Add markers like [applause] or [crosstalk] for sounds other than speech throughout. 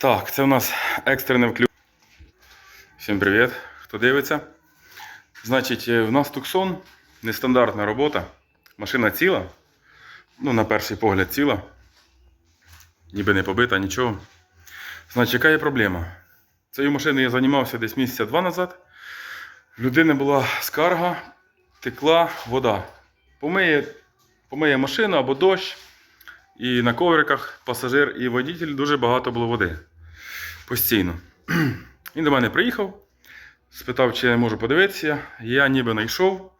Так, це у нас екстрене включення. Всім привіт, хто дивиться. Значить, е, в нас Туксон, нестандартна робота. Машина ціла. Ну, на перший погляд ціла. Ніби не побита, нічого. Значить, яка є проблема? Цією машиною я займався десь місяця два назад. В людини була скарга, текла вода. Помиє, помиє машину або дощ. І на ковриках пасажир і водитель дуже багато було води. Постійно. [clears throat] Він до мене приїхав, спитав, чи я можу подивитися. Я ніби знайшов,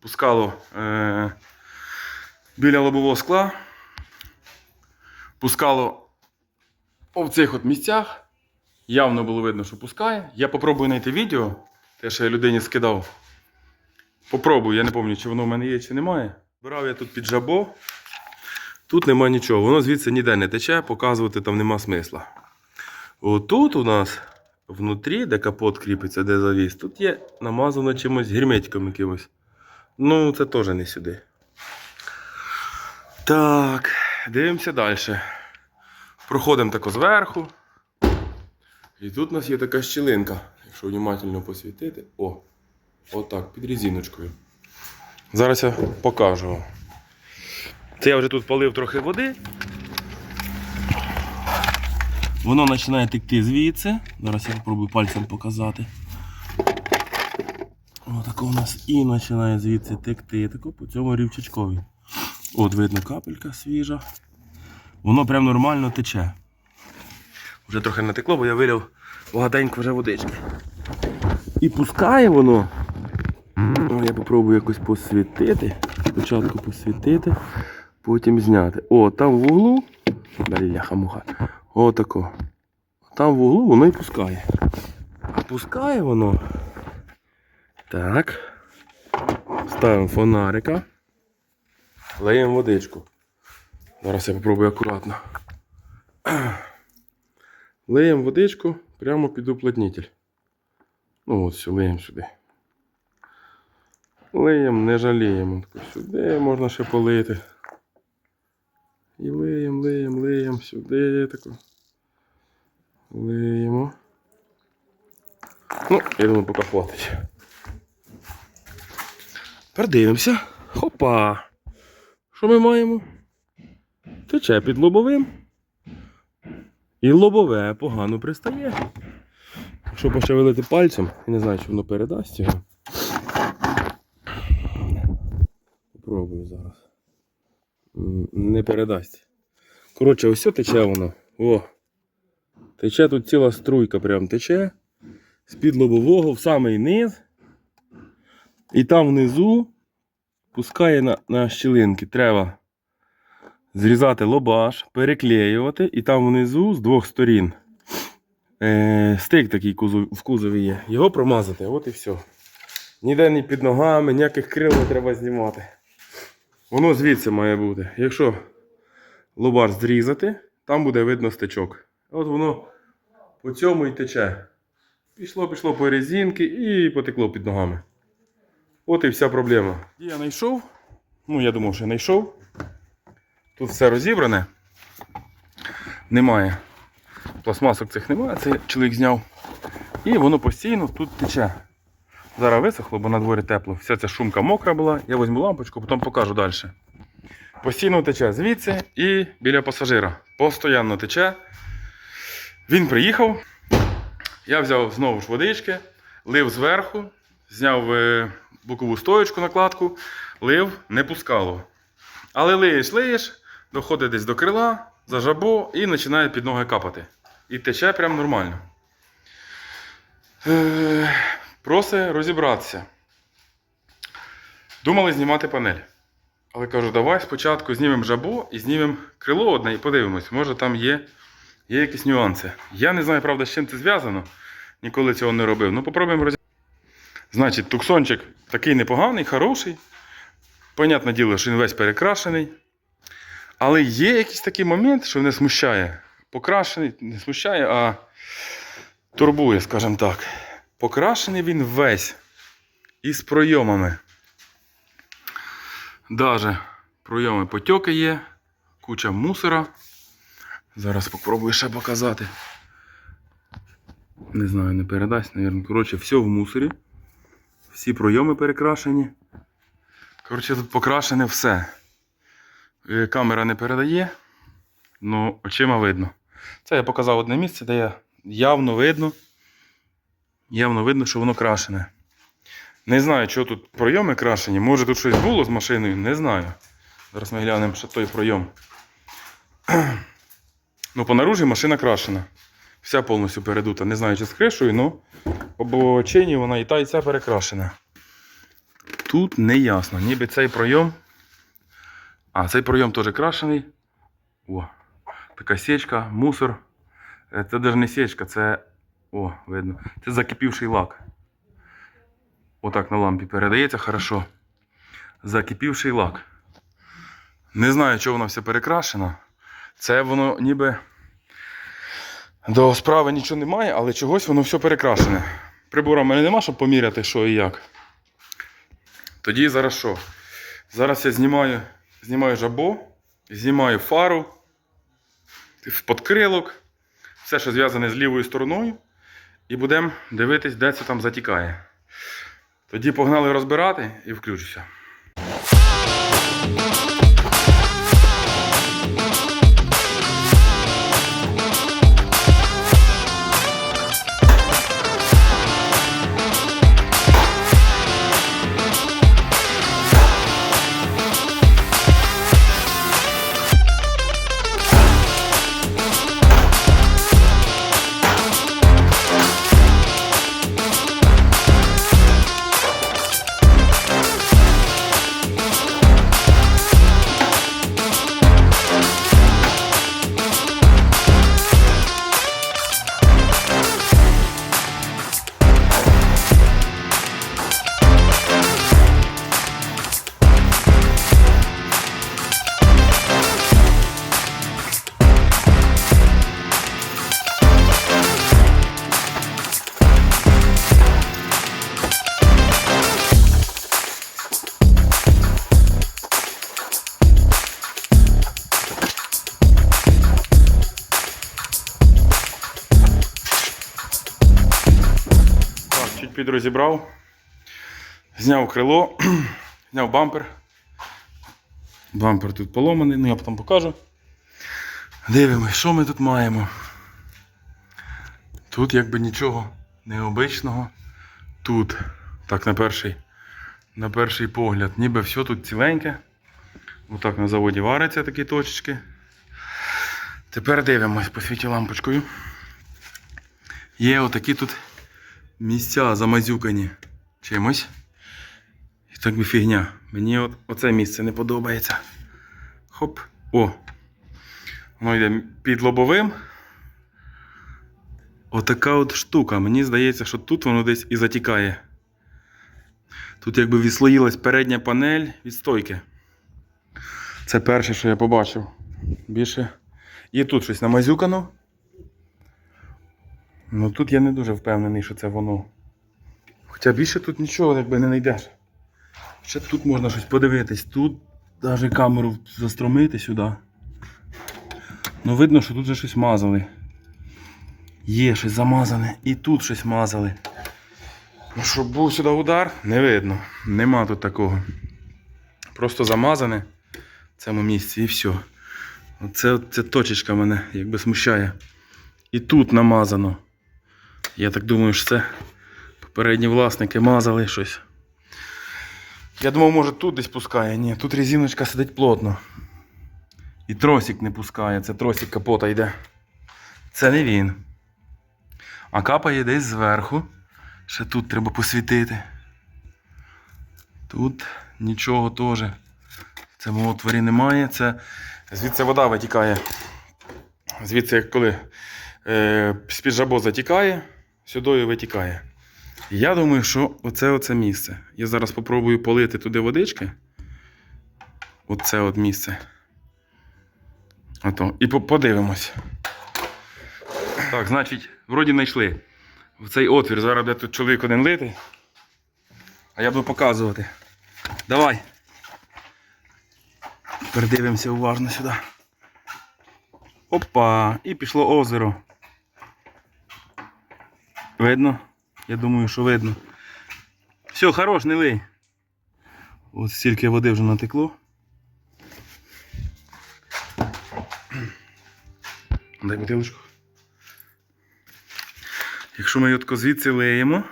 пускало е- біля лобового скла, пускало в цих от місцях. Явно було видно, що пускає. Я попробую знайти відео, те, що я людині скидав. Попробую, я не пам'ятаю, чи воно в мене є, чи немає. Брав я тут під жабо. Тут нема нічого, воно звідси ніде не тече, показувати там нема смисла. Отут у нас внутрі, де капот кріпиться, де завіс, тут є намазано чимось герметиком якимось. Ну, це теж не сюди. Так, дивимося далі. Проходимо тако зверху. І тут у нас є така щілинка. Якщо внимательно посвітити. О, отак, під резиночкою. Зараз я покажу. Це я вже тут полив трохи води. Воно починає текти звідси. Зараз я спробую пальцем показати. Отако у нас і починає звідси текти. Тако по цьому рівчачкові. От видно капелька свіжа. Воно прям нормально тече. Вже трохи натекло, бо я вилив багатенько вже водички. І пускає воно. О, Я попробую якось посвітити. Спочатку посвітити, потім зняти. О, там в углу. Бляха муха. Отако. Там в углу воно і пускає. Пускає воно. Так. Ставимо фонарика. Леємо водичку. Зараз я попробую акуратно. Леємо водичку прямо під уплотнитель. Ну от все, леємо сюди. Леємо, не жаліємо. Сюди можна ще полити. І леємо, леємо, леємо сюди тако. Леємо. Ну, я думаю, поки хватить. Тепер дивимося. Хопа. Що ми маємо? Тече під лобовим. І лобове погано пристає. Якщо пошевелити пальцем, я не знаю, чи воно передасть його. Попробую зараз. Не передасть. Коротше, ось тече воно. О. Тече тут ціла струйка прям тече. З-під лобового в самий низ. І там внизу пускає на, на щілинки. Треба зрізати лобаш, переклеювати, і там внизу з двох сторін. Е, стик такий кузов, в кузові є. Його промазати, от і все. Ніде ні під ногами, ніяких крил не треба знімати. Воно звідси має бути. Якщо лобар зрізати, там буде видно стичок. От воно по цьому і тече. Пішло, пішло по резинки і потекло під ногами. От і вся проблема. Я знайшов. Ну, я думав, що знайшов. Тут все розібране. Немає. Пластмасок цих немає, це чоловік зняв. І воно постійно тут тече. Зараз висохло, бо на дворі тепло. Вся ця шумка мокра була. Я візьму лампочку, потім покажу далі. Постійно тече звідси і біля пасажира. Постоянно тече. Він приїхав. Я взяв знову ж водички, лив зверху, зняв е, бокову стоєчку накладку, лив, не пускало. Але лиєш, лиєш, доходить десь до крила, за жабо і починає під ноги капати. І тече прям нормально. Просить розібратися. Думали знімати панель. Але кажу, давай спочатку знімемо жабо і знімемо крило одне і подивимось, може там є, є якісь нюанси. Я не знаю, правда, з чим це зв'язано. Ніколи цього не робив. Ну, попробуємо розібратися. Значить, туксончик такий непоганий, хороший. Понятне діло, що він весь перекрашений. Але є якийсь такий момент, що не смущає. Покрашений, не смущає, а турбує, скажімо так. Покрашений він весь із пройомами. Даже пройоми потьоки є, куча мусора. Зараз спробую ще показати. Не знаю, не передасть, наверное. Коротше, все в мусорі. Всі пройоми перекрашені. Коротше, тут покрашене все. Е, Камера не передає, але очима видно. Це я показав одне місце, де явно видно. Явно видно, що воно крашене. Не знаю, що тут пройоми крашені. Може тут щось було з машиною, не знаю. Зараз ми глянемо ще той пройом. [clears throat] Ну, по наружі машина крашена. Вся повністю передута. Не знаю, чи з кришою, але по бочині вона і та, і ця перекрашена. Тут не ясно. Ніби цей пройом. А, цей пройом теж крашений. О, така сечка, мусор. Е, Це навіть не сечка, це. О, видно. Це закипівший лак. Отак на лампі передається хорошо. Закипівший лак. Не знаю, чого воно все перекрашено. Це воно ніби до справи нічого немає, але чогось воно все перекрашене. Прибора в мене нема, щоб поміряти, що і як. Тоді зараз що? Зараз я знімаю, знімаю жабо, знімаю фару, подкрилок, все, що зв'язане з лівою стороною, і будемо дивитись, де це там затікає. Тоді погнали розбирати і включуся. Чуть підрозібрав. Зняв крило, [clears throat] зняв бампер. Бампер тут поломаний, ну я потім покажу. Дивимось, що ми тут маємо. Тут якби нічого необичного. Тут, так на перший, на перший погляд, ніби все тут ціленьке. Отак на заводі варяться такі точечки. Тепер дивимось по світі лампочкою. Є отакі тут місця замазюкані чимось. І так би фігня. Мені от, оце місце не подобається. Хоп. О. Воно йде під лобовим. Отака от штука. Мені здається, що тут воно десь і затікає. Тут якби відслоїлась передня панель від стойки. Це перше, що я побачив. Більше. І тут щось намазюкано. Ну тут я не дуже впевнений, що це воно. Хоча більше тут нічого якби не знайдеш. Ще тут можна щось подивитись. Тут навіть камеру застромити сюди. Ну видно, що тут вже щось мазали. Є щось замазане. І тут щось мазали. Ну, щоб був сюди удар, не видно. Нема тут такого. Просто замазане в цьому місці і все. Оце, це точечка мене якби смущає. І тут намазано. Я так думаю, що це попередні власники мазали щось. Я думав, може тут десь пускає. Ні, тут резиночка сидить плотно. І тросик не пускає, це тросик капота йде. Це не він. А капає десь зверху. Ще тут треба посвітити. Тут нічого теж. В цьому отворі немає. Це звідси вода витікає. Звідси, коли е, з-під жабо затікає, сюди витікає. Я думаю, що оце оце місце. Я зараз спробую полити туди водички. Оце от місце. Ото. І подивимось. Так, значить, вроді знайшли. В цей отвір. Зараз буде тут чоловік один лити. А я буду показувати. Давай. Передивимося уважно сюди. Опа! І пішло озеро. Видно? Я думаю, що видно. Все, хорош, не лий. От стільки води вже натекло. Дай бутилочку. Якщо ми його звідси лиємо,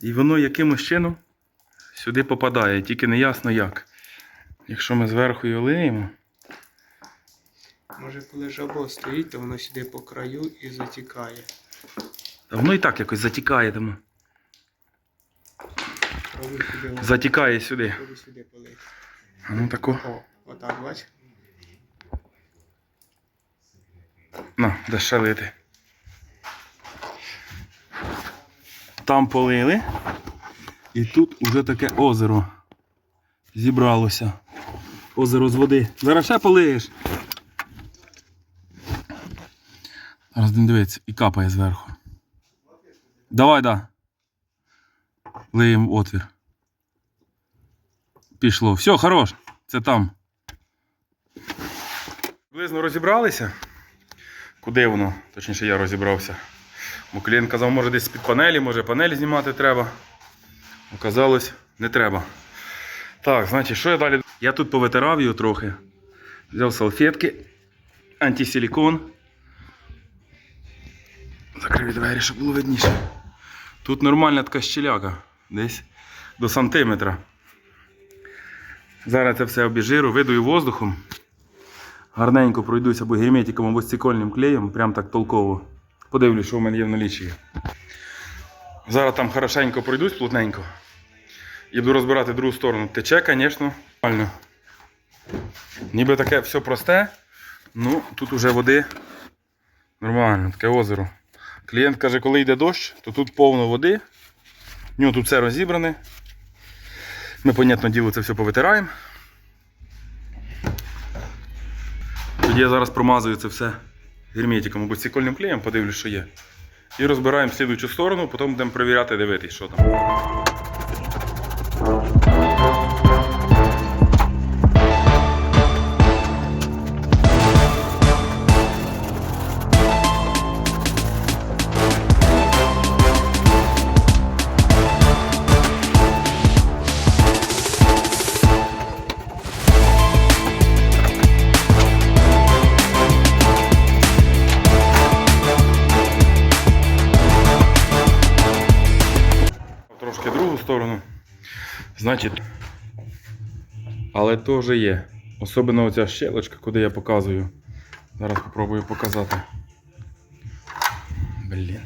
і воно якимось чином сюди попадає, тільки не ясно як. Якщо ми зверху його лиємо, Може, коли жабо стоїть, то воно сюди по краю і затікає. Воно і так якось затікає тому. Затікає сюди. А ну тако. О, отак, бач. На, де ще лити. Там полили. І тут уже таке озеро зібралося. Озеро з води. Зараз ще полиєш. Зараз дивиться і капає зверху. Давай, да. Лиємо отвір. Пішло. Все, хорош. Це там. Близно розібралися. Куди воно? Точніше, я розібрався. Бо клієнт казав, може десь з-під панелі, може панель знімати треба. Оказалось, не треба. Так, значить, що я далі? Я тут повитирав його трохи. Взяв салфетки, антисилікон. Закрив двері, щоб було видніше. Тут нормальна така щеляка. Десь до сантиметра. Зараз це все обіжиру, видую воздухом. Гарненько пройдуся або герметиком, або стекольним клеєм, прям так толково. Подивлюсь, що в мене є в налічі. Зараз там хорошенько пройдусь плотненько. І буду розбирати другу сторону. Тече, звісно, нормально. Ніби таке все просте, ну тут уже води нормально, таке озеро. Клієнт каже, коли йде дощ, то тут повно води. В нього тут все розібране. Ми, понятно, діло, це все повитираємо. Тоді я зараз промазую це все герметиком або стікольним клеєм, подивлюсь, що є. І розбираємо слідуючу сторону, потім будемо перевіряти, дивитись, що там. Значить, але теж є. Особливо оця щелочка, куди я показую. Зараз спробую показати. Блін.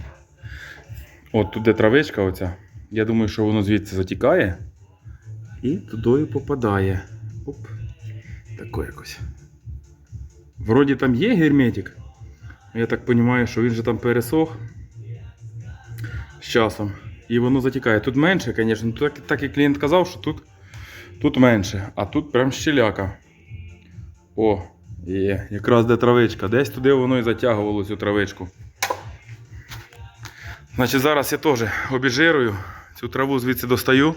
От тут де травичка оця. Я думаю, що воно звідси затікає і туди попадає. Оп. Тако якось. Вроді там є герметик. Я так розумію, що він же там пересох з часом. І воно затікає. Тут менше, звісно, так, так як клієнт казав, що тут, тут менше, а тут прям щеляка. О, є, якраз де травичка. Десь туди воно і затягувало цю травичку. Значить, зараз я теж обіжирую, цю траву звідси достаю.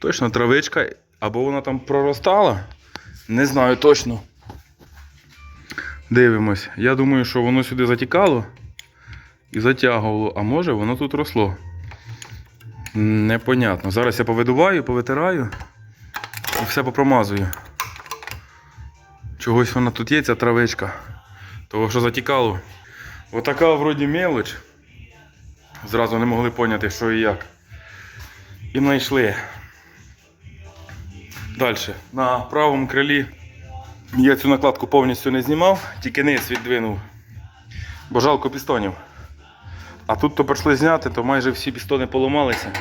Точно травичка, або вона там проростала. Не знаю точно. Дивимось. Я думаю, що воно сюди затікало і затягувало, а може воно тут росло. Непонятно. Зараз я повидуваю, повитираю і все попромазую. Чогось вона тут є, ця травичка. Того, що затікало. Отака вроді мелоч. Зразу не могли поняти, що і як. І знайшли. Далі. На правому крилі я цю накладку повністю не знімав, тільки низ віддвинув. Бо жалко пістонів. А тут то прийшли зняти, то майже всі пістони поламалися.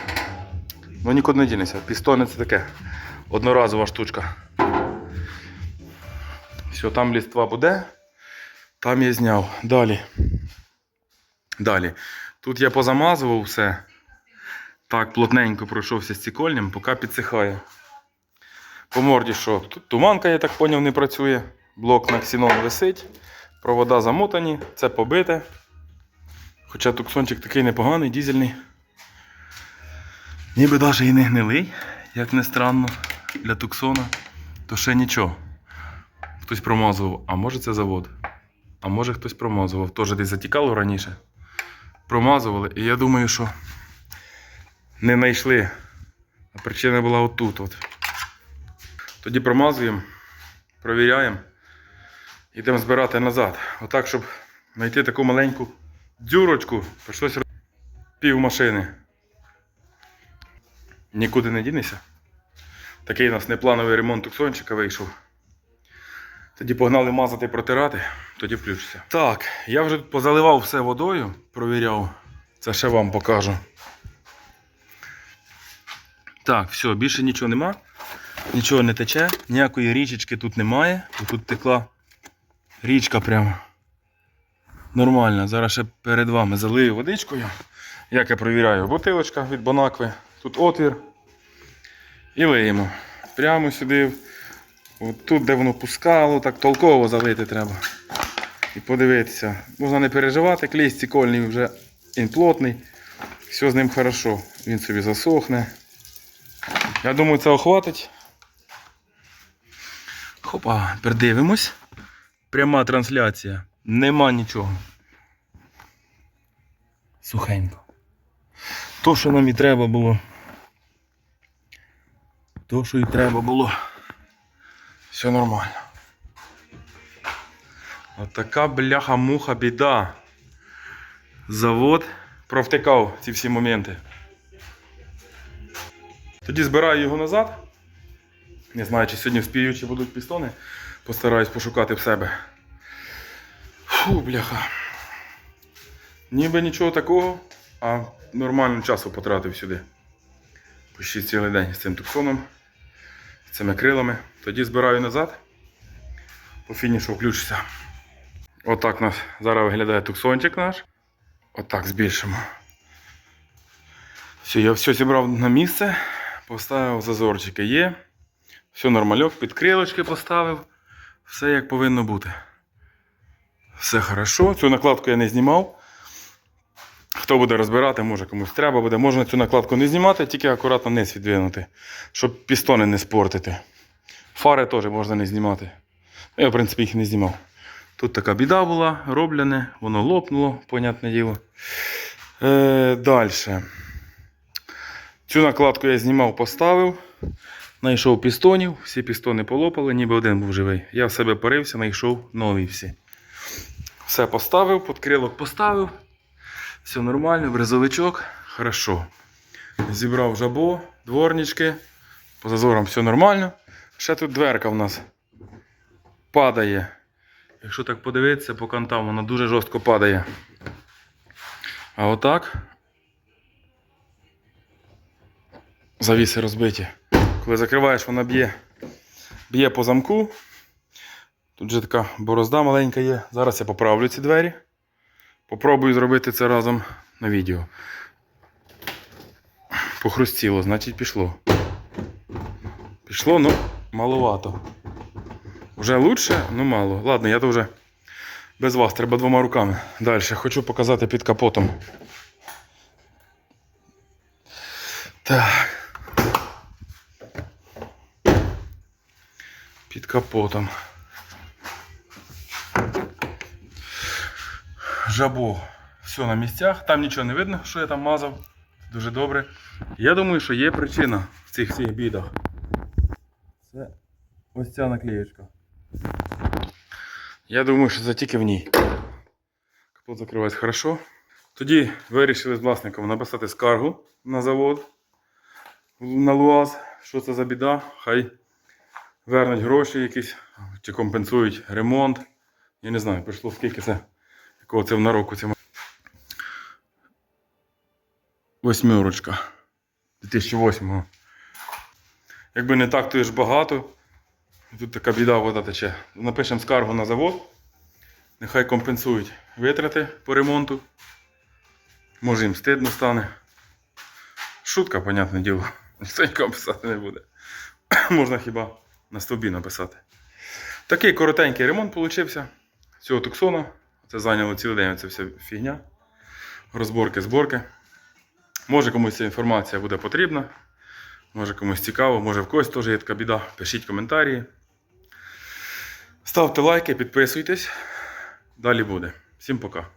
Ну нікуди не дінеться. Пістони це таке одноразова штучка. Все, там ліства буде. Там я зняв. Далі. Далі. Тут я позамазував все. Так, плотненько пройшовся стікольним, поки підсихає. По морді що? Тут туманка, я так поняв, не працює. Блок на ксенон висить. Провода замотані, це побите. Хоча туксончик такий непоганий, дізельний. Ніби навіть і не гнилий, як не странно, для туксона, то ще нічого. Хтось промазував, а може це завод. А може хтось промазував. Теж десь затікало раніше. промазували, і я думаю, що не знайшли. А причина була отут. От. Тоді промазуємо, провіряємо, йдемо збирати назад. Отак, щоб знайти таку маленьку дзюрочку, прийшлося роз- пів машини. Нікуди не дінешся. Такий у нас неплановий ремонт туксончика вийшов. Тоді погнали мазати, протирати, тоді включиться. Так, я вже позаливав все водою, провіряв. Це ще вам покажу. Так, все, більше нічого нема. Нічого не тече, ніякої річечки тут немає. бо Тут текла річка прямо. Нормально. Зараз ще перед вами залию водичкою. Як я провіряю, бутилочка від Бонакви. Тут отвір. І лиємо. Прямо сюди. От тут, де воно пускало, так толково залити треба. І подивитися. Можна не переживати, клей стікольний вже він плотний. Все з ним хорошо. Він собі засохне. Я думаю, це охватить. Хопа, тепер дивимось. Пряма трансляція. Нема нічого. Сухенько. То, що нам і треба було. То, що і треба було. Все нормально. Отака бляха-муха біда. Завод провтикав ці всі моменти. Тоді збираю його назад. Не знаю, чи сьогодні вспію, чи будуть пістони. Постараюсь пошукати в себе. Фу, бляха. Ніби нічого такого, а нормально часу потратив сюди. Почти цілий день з цим туксоном, з цими крилами. Тоді збираю назад. По фінішу включуся. Отак нас зараз виглядає туксончик наш. Отак збільшимо. Все, я все зібрав на місце, поставив зазорчики є. Все нормальок, під крилочки поставив. Все як повинно бути. Все хорошо. Цю накладку я не знімав. Хто буде розбирати, може комусь треба буде. Можна цю накладку не знімати, тільки акуратно низ відвинути, щоб пістони не спортити. Фари теж можна не знімати. Ну, Я, в принципі, їх не знімав. Тут така біда була, роблене, воно лопнуло, понятне діло. Е, Далі. Цю накладку я знімав, поставив. Знайшов пістонів, всі пістони полопали, ніби один був живий. Я в себе порився, знайшов нові всі. Все поставив, подкрилок поставив. Все нормально, брезовичок, хорошо. Зібрав жабо, дворнички. По зазорам все нормально. Ще тут дверка в нас падає. Якщо так подивитися, по кантам вона дуже жорстко падає. А отак. Завіси розбиті. Коли закриваєш, вона б'є, б'є по замку. Тут же така борозда маленька є. Зараз я поправлю ці двері. Попробую зробити це разом на відео. Похрустіло, значить пішло. Пішло, ну, маловато. Вже лучше, ну мало. Ладно, я то вже без вас, треба двома руками. Далі хочу показати під капотом. Так. Під капотом. Жабо. Все на місцях. Там нічого не видно, що я там мазав. Дуже добре. Я думаю, що є причина в цих всіх бідах. Це ось ця наклеєчка. Я думаю, що це тільки в ній. Капот закривається хорошо. Тоді вирішили з власником написати скаргу на завод на Луаз. Що це за біда? Хай вернуть гроші якісь чи компенсують ремонт. Я не знаю, прийшло скільки це, якого це на року. Це... Восьмерочка. 2008-го. Якби не так, то і ж багато. Тут така біда вода тече. Напишемо скаргу на завод. Нехай компенсують витрати по ремонту. Може їм стидно стане. Шутка, понятне діло. Ніхто нікого писати не буде. [coughs] Можна хіба на стовбі написати. Такий коротенький ремонт получився. Цього туксона. Це зайняло цілий день це вся фігня. Розборки, зборки. Може комусь ця інформація буде потрібна. Може комусь цікаво, може в когось теж є така біда. Пишіть коментарі. Ставте лайки, підписуйтесь. Далі буде. Всім пока.